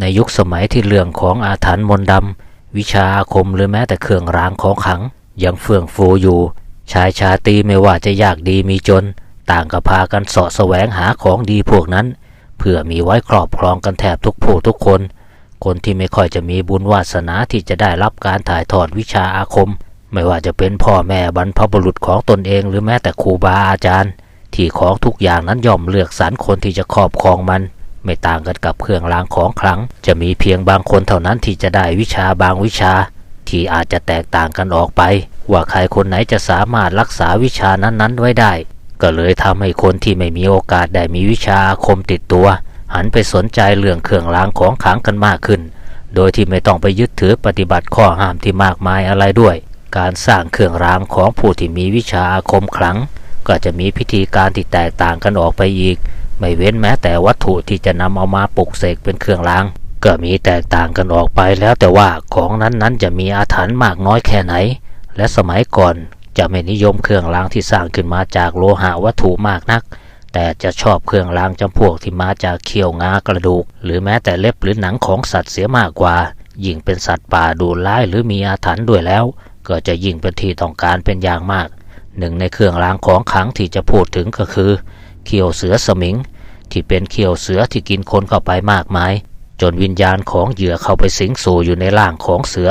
ในยุคสมัยที่เรื่องของอาถรรพ์มนต์ดำวิชาอาคมหรือแม้แต่เครื่องรางของขัง ยังเฟื่องฟูอยู่ ชายชาตีไม่ว่าจะยากดีมีจน ต่างก็พากันเสาะแสวงหาของดีพวกนั้น เพื่อมีไว้ครอบครองกันแทบทุกผู้ทุกคน คนที่ไม่ค่อยจะมีบุญวาสนาที่จะได้รับการถ่ายทอดวิชาอาคม ไม่ว่าจะเป็นพ่อแม่บรรพบุรุษของตนเอง หรือแม้แต่ครูบาอาจารย์ ที่ของทุกอย่างนั้นย่อมเลือกสรรคนที่จะครอบครองมัน ไม่ต่างกันกับเครื่องรางของขลัง จะมีเพียงบางคนเท่านั้นที่จะได้วิชาบางวิชา ที่อาจจะแตกต่างกันออกไป ว่าใครคนไหนจะสามารถรักษาวิชานั้นๆไว้ได้ ก็เลยทำให้คนที่ไม่มีโอกาสได้มีวิชาอาคมติดตัว หันไปสนใจเรื่องเครื่องรางของขลังกันมากขึ้น โดยที่ไม่ต้องไปยึดถือปฏิบัติข้อห้ามที่มากมายอะไรด้วย การสร้างเครื่องรางของผู้ที่มีวิชาอาคมขลังก็จะมีพิธีการที่แตกต่างกันออกไปอีก ไม่เว้นแม้แต่วัตถุที่จะนำเอามาปลุกเสกเป็นเครื่องราง ก็มีแตกต่างกันออกไปแล้วแต่ว่าของนั้นๆ จะมีอาถรรพ์มากน้อยแค่ไหน และสมัยก่อนจะไม่นิยมเครื่องรางที่สร้างขึ้นมาจากโลหะวัตถุมากนัก แต่จะชอบเครื่องรางจำพวกที่มาจากเขี้ยวงากระดูก หรือแม้แต่เล็บหรือหนังของสัตว์เสียมากกว่า ยิ่งเป็นสัตว์ป่าดูร้ายหรือมีอาถรรพ์ด้วยแล้ว ก็จะยิ่งเป็นที่ต้องการเป็นอย่างมาก หนึ่งในเครื่องรางของขลังที่จะพูดถึงก็คือ เขียวเสือสมิง ที่เป็นเขียวเสือที่กินคนเข้าไปมากมาย จนวิญญาณของเหยื่อเข้าไปสิงสู่อยู่ในร่างของเสือ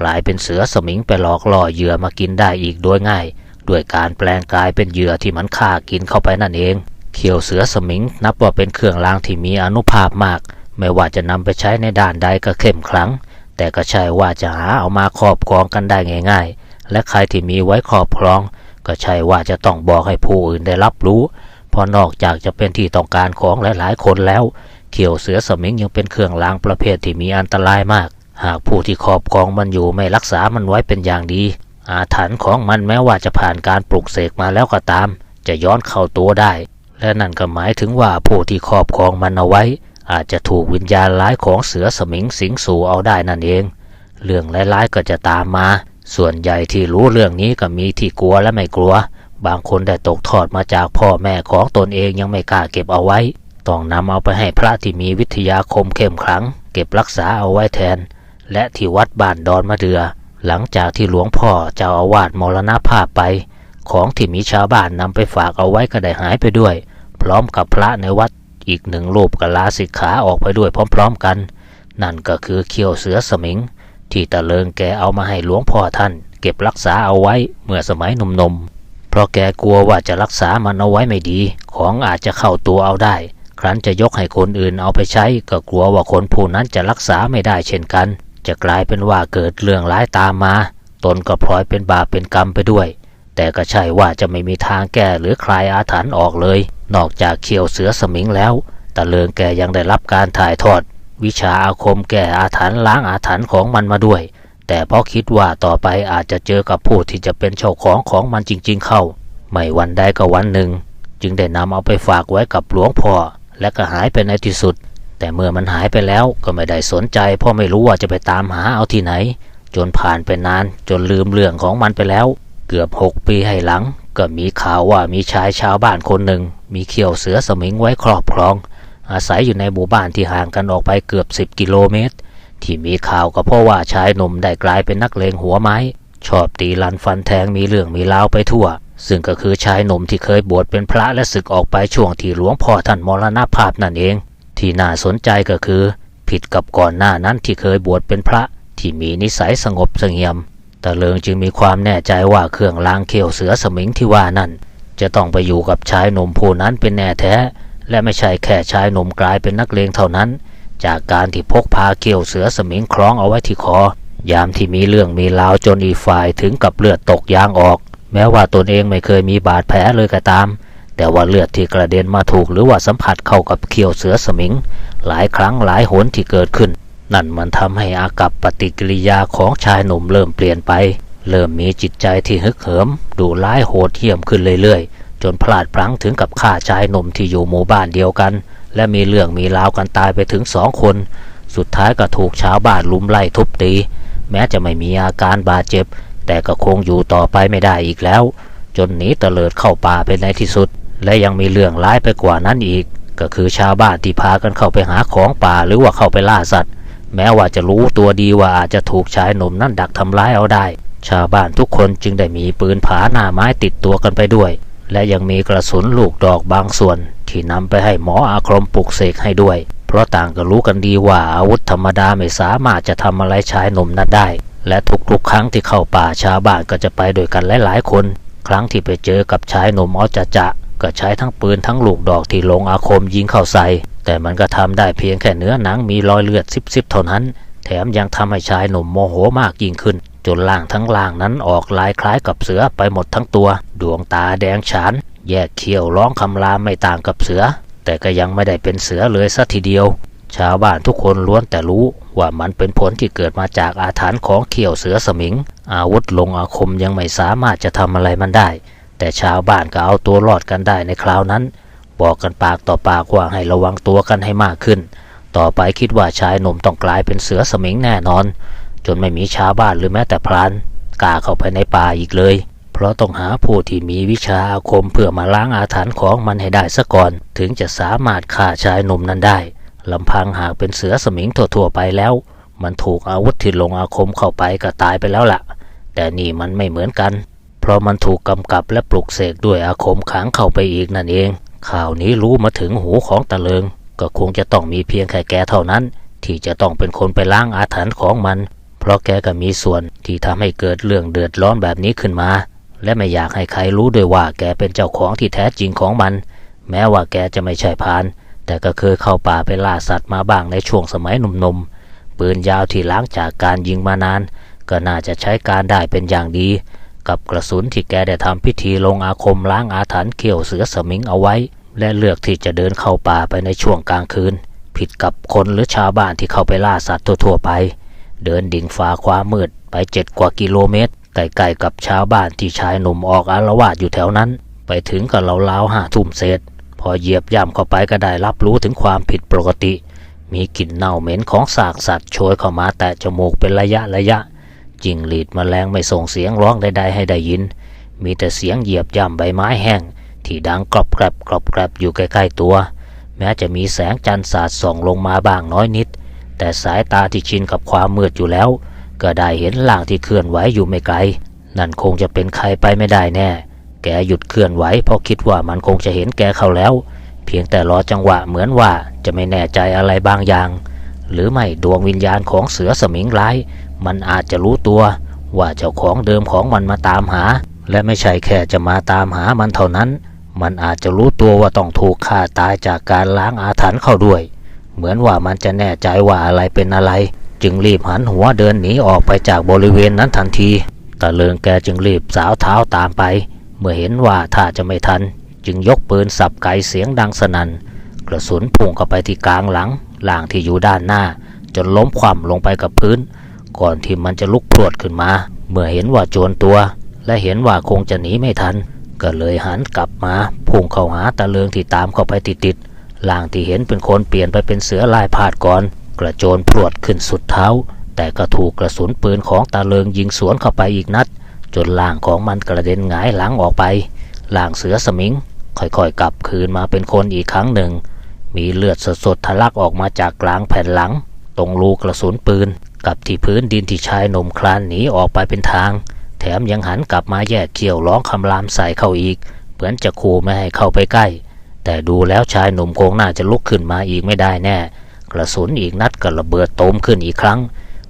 กลายเป็นเสือสมิงไปหลอกล่อเหยื่อมากินได้อีกโดยง่ายด้วยการแปลงกายเป็นเหยื่อที่มันฆ่ากินเข้าไปนั่นเอง เขียวเสือสมิงนับว่าเป็นเครื่องรางที่มีอนุภาพมาก ไม่ว่าจะนำไปใช้ในด้านใดก็เข้มขลัง แต่ก็ใช่ว่าจะหาเอามาครอบครองกันได้ง่าย ๆ และใครที่มีไว้ครอบครอง ก็ใช่ว่าจะต้องบอกให้ผู้อื่นได้รับรู้ พราะนอกจากจะเป็นที่ต้องการของหลาย ๆ คนแล้ว เขียวเสือสมิงยังเป็นเครื่องรางประเภทที่มีอันตรายมาก หากผู้ที่ครอบครองมันอยู่ไม่รักษามันไว้เป็นอย่างดี อาถรรพ์ของมันแม้ว่าจะผ่านการปลุกเสกมาแล้วก็ตาม จะย้อนเข้าตัวได้ และนั่นก็หมายถึงว่าผู้ที่ครอบครองมันเอาไว้ อาจจะถูกวิญญาณร้ายของเสือสมิงสิงสู่เอาได้นั่นเอง เรื่องร้ายๆก็จะตามมา ส่วนใหญ่ที่รู้เรื่องนี้ก็มีที่กลัวและไม่กลัว บางคนได้ตกทอดมาจากพ่อแม่ของตนเองยังไม่กล้าเก็บเอาไว้ ต้องนำเอาไปให้พระที่มีวิทยาคมเข้มขลัง เก็บรักษาเอาไว้แทน และที่วัดบ้านดอนมะเดือ หลังจากที่หลวงพ่อเจ้าอาวาสมรณภาพไป ของที่มีชาวบ้านนำไปฝากเอาไว้ก็ได้หายไปด้วย พร้อมกับพระในวัดอีกหนึ่งรูปก็ลาสิกขาออกไปด้วยพร้อม ๆกัน นั่นก็คือเขี้ยวเสือสมิง ที่ตะเลิงแกเอามาให้หลวงพ่อท่าน เก็บรักษาเอาไว้เมื่อสมัยหนุ่มๆ ราะแกกลัวว่าจะรักษามันเอาไว้ไม่ดี ของอาจจะเข้าตัวเอาได้ ครั้นจะยกให้คนอื่นเอาไปใช้ ก็กลัวว่าคนผู้นั้นจะรักษาไม่ได้เช่นกัน จะกลายเป็นว่าเกิดเรื่องร้ายตามมา ตนก็พลอยเป็นบาปเป็นกรรมไปด้วย แต่ก็ใช่ว่าจะไม่มีทางแก้หรือคลายอาถรรพ์ออกเลย นอกจากเขียวเสือสมิงแล้วตะเลิงแกยังได้รับการถ่ายทอด วิชาอาคมแก้อาถรรพ์ล้างอาถรรพ์ของมันมาด้วย แต่เพราะคิดว่าต่อไปอาจจะเจอกับผู้ที่จะเป็นเจ้าของของมันจริง ๆ เข้า ไม่วันใดก็วันหนึ่ง จึงได้นำเอาไปฝากไว้กับหลวงพ่อและก็หายไปในที่สุด แต่เมื่อมันหายไปแล้วก็ไม่ได้สนใจ เพราะไม่รู้ว่าจะไปตามหาเอาที่ไหน จนผ่านไปนานจนลืมเรื่องของมันไปแล้ว เกือบหกปีให้หลัง ก็มีข่าวว่ามีชายชาวบ้านคนหนึ่ง มีเขี้ยวเสือสมิงไว้ครอบครอง อาศัยอยู่ในหมู่บ้านที่ห่างกันออกไปเกือบ 10 กิโลเมตร ที่มีข่าวก็เพราะว่าชายหนุ่มได้กลายเป็นนักเลงหัวไม้ ชอบตีลันฟันแทงมีเรื่องมีราวไปทั่ว ซึ่งก็คือชายหนุ่มที่เคยบวชเป็นพระและศึกออกไปช่วงที่หลวงพ่อท่านมรณภาพนั่นเอง ที่น่าสนใจก็คือ ผิดกับก่อนหน้านั้นที่เคยบวชเป็นพระที่มีนิสัยสงบเสงี่ยมตะเลิงจึงมีความแน่ใจว่าเครื่องรางเขี้ยวเสือสมิงที่ว่านั่น จะต้องไปอยู่กับชายหนุ่มผู้นั้นเป็นแน่แท้ และไม่ใช่แค่ชายหนุ่มกลายเป็นนักเลงเท่านั้น จากการที่พกพาเขี้ยวเสือสมิงคล้องเอาไว้ที่คอ ยามที่มีเรื่องมีราวจนอีฝ่ายถึงกับเลือดตกยางออก แม้ว่าตนเองไม่เคยมีบาดแผลเลยก็ตาม แต่ว่าเลือดที่กระเด็นมาถูกหรือว่าสัมผัสเข้ากับเขี้ยวเสือสมิง หลายครั้งหลายหนที่เกิดขึ้น นั่นมันทำให้อากับปฏิกิริยาของชายหนุ่มเริ่มเปลี่ยนไป เริ่มมีจิตใจที่ฮึกเหิม ดูร้ายโหดเหี้ยมขึ้นเรื่อยๆ จนพลาดพลั้งถึงกับฆ่าชายหนุ่มที่อยู่หมู่บ้านเดียวกัน และมีเรื่องมีราวกันตายไปถึงสองคน สุดท้ายก็ถูกชาวบ้านลุมไล่ทุบตี แม้จะไม่มีอาการบาดเจ็บ แต่ก็คงอยู่ต่อไปไม่ได้อีกแล้ว จนหนีเตลิดเข้าป่าไปในที่สุด และยังมีเรื่องร้ายไปกว่านั้นอีก ก็คือชาวบ้านที่พากันเข้าไปหาของป่าหรือว่าเข้าไปล่าสัตว์ แม้ว่าจะรู้ตัวดีว่าอาจจะถูกชายหนุ่มนั่นดักทำร้ายเอาได้ ชาวบ้านทุกคนจึงได้มีปืนผาหน้าไม้ติดตัวกันไปด้วย และยังมีกระสุนลูกดอกบางส่วน ที่นำไปให้หมออาคมปลุกเสกให้ด้วย เพราะต่างก็รู้กันดีว่าอาวุธธรรมดาไม่สามารถจะทำอะไรชายหนุ่มนั้นได้ และทุกๆครั้งที่เข้าป่าชาวบ้านก็จะไปด้วยกันหลายๆคน ครั้งที่ไปเจอกับชายหนุ่มอจจะก็ใช้ทั้งปืนทั้งลูกดอกที่ลงอาคมยิงเข้าใส่แต่มันก็ทำได้เพียงแค่เนื้อหนังมีรอยเลือดซิบๆเท่านั้น แถมยังทำให้ชายหนุ่มโมโหมากยิ่งขึ้น จนล่างทั้งล่างนั้นออกลายคล้ายกับเสือไปหมดทั้งตัว ดวงตาแดงฉาน แยกเขี้ยวร้องคำรามไม่ต่างกับเสือ แต่ก็ยังไม่ได้เป็นเสือเลยสัทีเดียว ชาวบ้านทุกคนล้วนแต่รู้ว่ามันเป็นผลที่เกิดมาจากอาถรรพ์ของเขี้ยวเสือสมิง อาวุธลงอาคมยังไม่สามารถจะทำอะไรมันได้ แต่ชาวบ้านก็เอาตัวรอดกันได้ในคราวนั้น บอกกันปากต่อปากว่าให้ระวังตัวกันให้มากขึ้น ต่อไปคิดว่าชายหนุ่มต้องกลายเป็นเสือสมิงแน่นอน จนไม่มีชาวบ้านหรือแม้แต่พรานกล้าเข้าไปในป่าอีกเลย เพราะต้องหาผู้ที่มีวิชาอาคมเพื่อมาล้างอาถรรพ์ของมันให้ได้ซะก่อน ถึงจะสามารถฆ่าชายหนุ่มนั้นได้ลำพังหากเป็นเสือสมิงทั่วๆไปแล้ว มันถูกอาวุธที่ลงอาคมเข้าไปก็ตายไปแล้วล่ะ แต่นี่มันไม่เหมือนกัน เพราะมันถูกกำกับและปลุกเสกด้วยอาคมขังเข้าไปอีกนั่นเอง ข่าวนี้รู้มาถึงหูของตะเลิง ก็คงจะต้องมีเพียงแค่แกเท่านั้น ที่จะต้องเป็นคนไปล้างอาถรรพ์ของมัน ราะแกก็มีส่วนที่ทำให้เกิดเรื่องเดือดร้อนแบบนี้ขึ้นมา และไม่อยากให้ใครรู้ด้วยว่าแกเป็นเจ้าของที่แท้จริงของมัน แม้ว่าแกจะไม่ใช่พาน แต่ก็เคยเข้าป่าไปล่าสัตว์มาบ้างในช่วงสมัยหนุ่มๆ ปืนยาวที่ล้างจากการยิงมานาน ก็น่าจะใช้การได้เป็นอย่างดี กับกระสุนที่แกได้ทำพิธีลงอาคมล้างอาถรรพ์เขี้ยวเสือสมิงเอาไว้ และเลือกที่จะเดินเข้าป่าไปในช่วงกลางคืน ผิดกับคนหรือชาวบ้านที่เข้าไปล่าสัตว์ทั่วๆไป เดินดิ่งฟ้าความมืดไปเจ็ดกว่ากิโลเมตรใกล้ๆกับชาวบ้านที่ชายหนุ่มออกอารวาสอยู่แถวนั้น ไปถึงกับเราลาวห้าทุ่มเศษ พอเหยียบย่ำเข้าไปก็ได้รับรู้ถึงความผิดปกติ มีกลิ่นเน่าเหม็นของสากสัตว์โชยเข้ามาแตะจมูกเป็นระยะระยะจิงหลีดมแมลงไม่ส่งเสียงร้องใดๆให้ได้ยิน มีแต่เสียงเหยียบย่ำใบไม้แห้ง ที่ดังกรอบแกรบกรอบแกรบอยู่ใกล้ๆตัว แม้จะมีแสงจันทร์สาดส่องลงมาบ้างน้อยนิด แต่สายตาที่ชินกับความมืดอยู่แล้ว ก็ได้เห็นล่างที่เคลื่อนไหวอยู่ไม่ไกล นั่นคงจะเป็นใครไปไม่ได้แน่ แกหยุดเคลื่อนไหวเพราะคิดว่ามันคงจะเห็นแกเข้าแล้ว เพียงแต่รอจังหวะเหมือนว่าจะไม่แน่ใจอะไรบางอย่าง หรือไม่ดวงวิญญาณของเสือสมิงร้าย มันอาจจะรู้ตัว ว่าเจ้าของเดิมของมันมาตามหา และไม่ใช่แค่จะมาตามหามันเท่านั้น มันอาจจะรู้ตัวว่าต้องถูกฆ่าตายจากการล้างอาถรรพ์เข้าด้วย เหมือนว่ามันจะแน่ใจว่าอะไรเป็นอะไร จึงรีบหันหัวเดินหนีออกไปจากบริเวณนั้นทันทีตะเลิงแกจึงรีบสาวเท้าตามไป เมื่อเห็นว่าถ้าจะไม่ทัน จึงยกปืนสับไกเสียงดังสนัน่นกระสุนพุ่งเข้าไปที่กลางหลังล่างที่อยู่ด้านหน้า จนล้มคว่ำลงไปกับพื้น ก่อนที่มันจะลุกพรวดขึ้นมา เมื่อเห็นว่าโจรตัว และเห็นว่าคงจะหนีไม่ทัน ก็เลยหันกลับมาพุ่งเข้าหาตะเลิงที่ตามเข้าไปติดๆ ล่างที่เห็นเป็นคนเปลี่ยนไปเป็นเสือลายพาดก่อน กระโจนพรวดขึ้นสุดเท้า แต่ก็ถูกกระสุนปืนของตาเลิงยิงสวนเข้าไปอีกนัด จนล่างของมันกระเด็นหงายหลังออกไป ล่างเสือสมิง ค่อยๆกลับคืนมาเป็นคนอีกครั้งหนึ่ง มีเลือดสดๆทะลักออกมาจากกลางแผ่นหลัง ตรงรูกระสุนปืน กับที่พื้นดินที่ชายหนุ่มคลานหนีออกไปเป็นทาง แถมยังหันกลับมาแยกเกี่ยวร้องคำรามใส่เข้าอีก เหมือนจะขู่ไม่ให้เข้าไปใกล้ แต่ดูแล้วชายหนุ่มคงน่าจะลุกขึ้นมาอีกไม่ได้แน่ กระสุนอีกนัดก็ระเบิดโตมขึ้นอีกครั้ง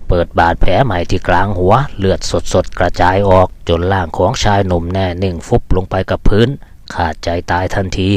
เปิดบาดแผลใหม่ที่กลางหัว เลือดสดๆกระจายออก จนร่างของชายหนุ่มแน่นิ่งฟุบลงไปกับพื้น ขาดใจตายทันที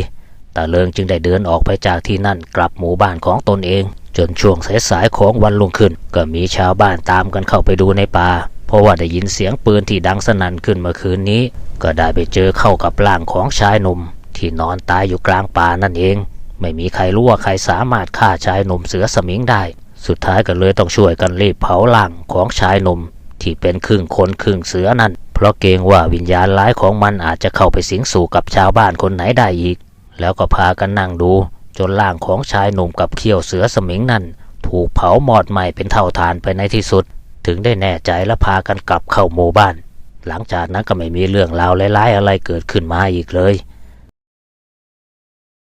ตาเลิงจึงได้เดินออกไปจากที่นั่นกลับหมู่บ้านของตนเอง จนช่วงสายๆของวันรุ่งขึ้น ก็มีชาวบ้านตามกันเข้าไปดูในป่าเพราะว่าได้ยินเสียงปืนที่ดังสนั่นขึ้นเมื่อคืนนี้ ก็ได้ไปเจอเข้ากับร่างของชายหนุ่ม ที่นอนตายอยู่กลางป่านั่นเอง ไม่มีใครรู้ว่าใครสามารถฆ่าชายหนุ่มเสือสมิงได้ สุดท้ายก็เลยต้องช่วยกันรีบเผาร่างของชายหนุ่มที่เป็นครึ่งคนครึ่งเสือนั่น เพราะเกรงว่าวิญญาณร้ายของมันอาจจะเข้าไปสิงสู่กับชาวบ้านคนไหนได้อีก แล้วก็พากันนั่งดู จนร่างของชายหนุ่มกับเขี้ยวเสือสมิงนั่นถูกเผาหมอดไหม้เป็นเท่าฐานไปในที่สุด ถึงได้แน่ใจและพากันกลับเข้าหมู่บ้าน หลังจากนั้นก็ไม่มีเรื่องราวร้ายๆอะไรเกิดขึ้นมาอีกเลย